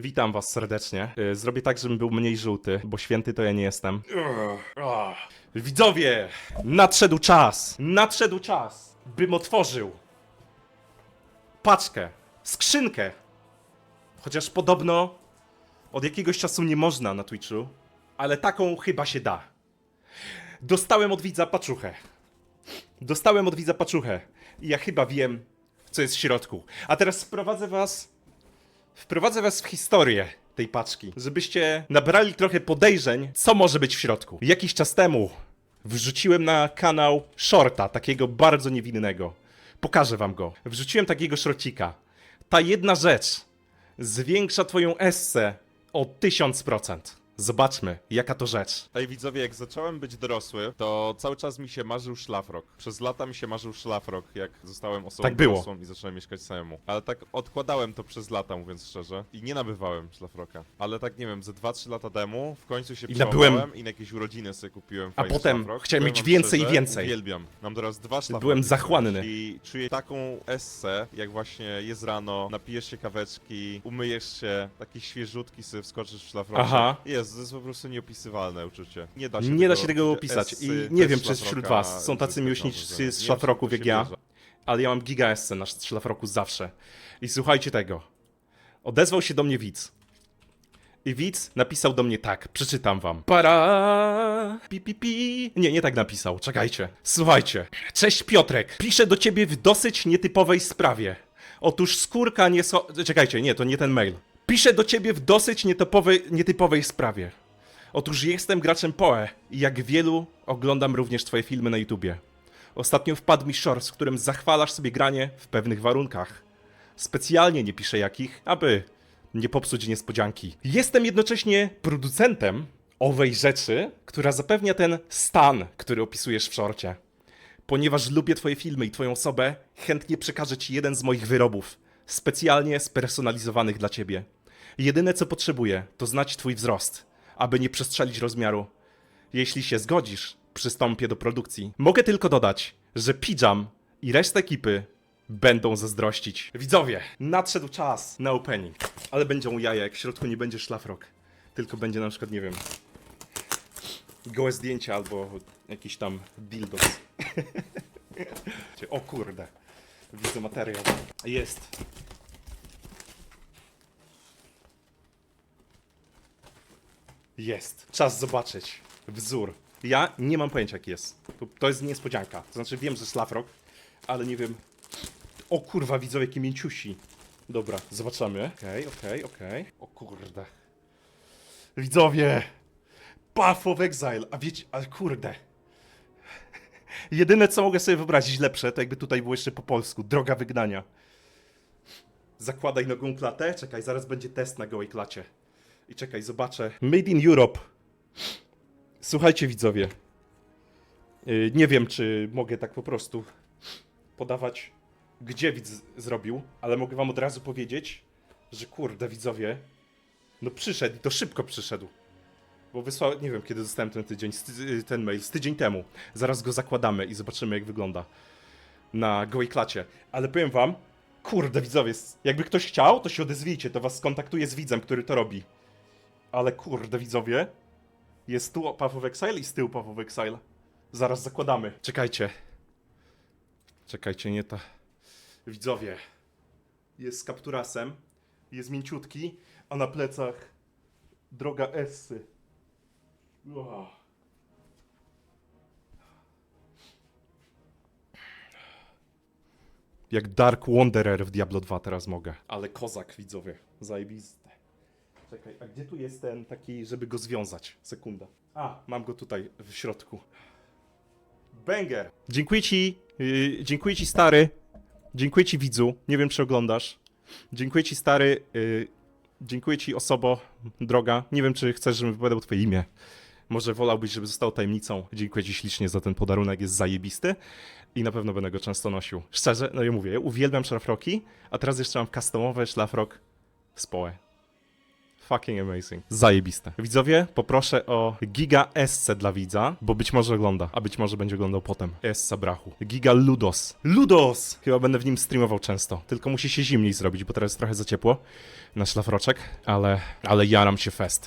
Witam was serdecznie. Y, Zrobię tak, żebym był mniej żółty, bo święty to ja nie jestem. Widzowie! Nadszedł czas! Nadszedł czas, bym otworzył paczkę, skrzynkę. Chociaż podobno od jakiegoś czasu nie można na Twitchu, ale taką chyba się da. Dostałem od widza paczuchę. Dostałem od widza paczuchę. I ja chyba wiem, co jest w środku. A teraz sprowadzę was Wprowadzę was w historię tej paczki, żebyście nabrali trochę podejrzeń, co może być w środku. Jakiś czas temu wrzuciłem na kanał shorta, takiego bardzo niewinnego. Pokażę wam go. Wrzuciłem takiego shorcika. Ta jedna rzecz zwiększa twoją essę o 1000%. Zobaczmy, jaka to rzecz. Ej widzowie, jak zacząłem być dorosły, to cały czas mi się marzył szlafrok. Przez lata mi się marzył szlafrok, jak zostałem osobą Tak było. dorosłą i zacząłem mieszkać samemu. Ale tak odkładałem to przez lata, mówiąc szczerze. I nie nabywałem szlafroka. Ale tak, nie wiem, ze 2-3 lata temu w końcu się I przełamałem nabyłem- i na jakieś urodziny sobie kupiłem A fajny potem szlafrok. chciałem Powiem mieć wam więcej i szczerze, więcej. Uwielbiam. Mam teraz dwa szlafroki. Byłem zachłanny. I czuję taką essę, jak właśnie jest rano, napijesz się kaweczki, umyjesz się, taki świeżutki sobie wskoczysz w szlafroku. Aha. Jest, to jest po prostu nieopisywalne uczucie. Nie da się Nie tego, da się tego opisać. I nie wiem, czy wśród was są tacy miłośnicy z szlafroków to jak ja. ale ja mam giga essę na szlafroku zawsze. I słuchajcie tego. Odezwał się do mnie widz. I widz napisał do mnie tak, przeczytam wam. Para, pi, pi, pi. Nie, nie tak napisał, czekajcie. Słuchajcie. Cześć Piotrek, piszę do ciebie w dosyć nietypowej sprawie. Otóż skórka nie so... Czekajcie, nie, to nie ten mail. Piszę do ciebie w dosyć nietypowej, sprawie. Otóż jestem graczem PoE i jak wielu oglądam również twoje filmy na YouTubie. Ostatnio wpadł mi short, w którym zachwalasz sobie granie w pewnych warunkach. Specjalnie nie piszę jakich, aby nie popsuć niespodzianki. Jestem jednocześnie producentem owej rzeczy, która zapewnia ten stan, który opisujesz w szorcie. Ponieważ lubię twoje filmy i twoją osobę, chętnie przekażę ci jeden z moich wyrobów, specjalnie spersonalizowanych dla ciebie. Jedyne co potrzebuję, to znać twój wzrost, aby nie przestrzelić rozmiaru. Jeśli się zgodzisz, przystąpię do produkcji. Mogę tylko dodać, że Pijam i reszta ekipy będą zazdrościć. Widzowie, nadszedł czas na opening. Ale będą jajek, w środku nie będzie szlafrok. Tylko będzie na przykład, nie wiem, gołe zdjęcia albo jakiś tam dildos. o kurde, widzę materiał. Jest. Jest. Czas zobaczyć. Wzór. Ja nie mam pojęcia jaki jest. To, to jest niespodzianka. To znaczy wiem, że szlafrok, ale nie wiem. O kurwa, widzowie, jakie mięciusi. Dobra, zobaczymy. Okej, okej, okej. O kurde. Widzowie! Path of Exile. A wiecie, ale kurde. Jedyne co mogę sobie wyobrazić lepsze, to jakby tutaj było jeszcze po polsku. Droga wygnania. Zakładaj nogą klatę. Czekaj, zaraz będzie test na gołej klacie. I czekaj, zobaczę. Made in Europe. Słuchajcie, widzowie. Yy, nie wiem, czy mogę tak po prostu podawać, gdzie widz zrobił, ale mogę wam od razu powiedzieć, że kurde, widzowie, no przyszedł i to szybko przyszedł. Bo wysłał, nie wiem kiedy dostałem ten tydzień, yy, ten mail, z tydzień temu. Zaraz go zakładamy i zobaczymy, jak wygląda na gołej klacie. Ale powiem wam, kurde, widzowie, jakby ktoś chciał, to się odezwijcie, to was skontaktuje z widzem, który to robi. Ale kurde, widzowie, jest tu Path of Exile i z tyłu Path of Exile. Zaraz zakładamy. Czekajcie. Czekajcie, nie ta. Widzowie. Jest z kapturasem. Jest mięciutki, a na plecach droga Essy. Jak Dark Wanderer w Diablo 2 teraz mogę. Ale kozak, widzowie. Zajebiste. Czekaj, a gdzie tu jest ten taki, żeby go związać? Sekunda. A, mam go tutaj w środku. Banger! Dziękuję ci, yy, dziękuję ci stary. Dziękuję ci widzu. Nie wiem czy oglądasz. Dziękuję ci stary. Yy, dziękuję ci osobo droga. Nie wiem czy chcesz, żebym wypowiadał twoje imię. Może wolałbyś, żeby zostało tajemnicą. Dziękuję ci ślicznie za ten podarunek, jest zajebisty i na pewno będę go często nosił. Szczerze, no ja mówię, ja uwielbiam szlafroki, a teraz jeszcze mam customowy szlafrok z Poe. Fucking amazing. Zajebiste. Widzowie, poproszę o Giga SC dla widza, bo być może ogląda, a być może będzie oglądał potem. SC Brachu. Giga Ludos. Ludos! Chyba będę w nim streamował często. Tylko musi się zimniej zrobić, bo teraz jest trochę za ciepło na szlafroczek, ale, ale jaram się fest.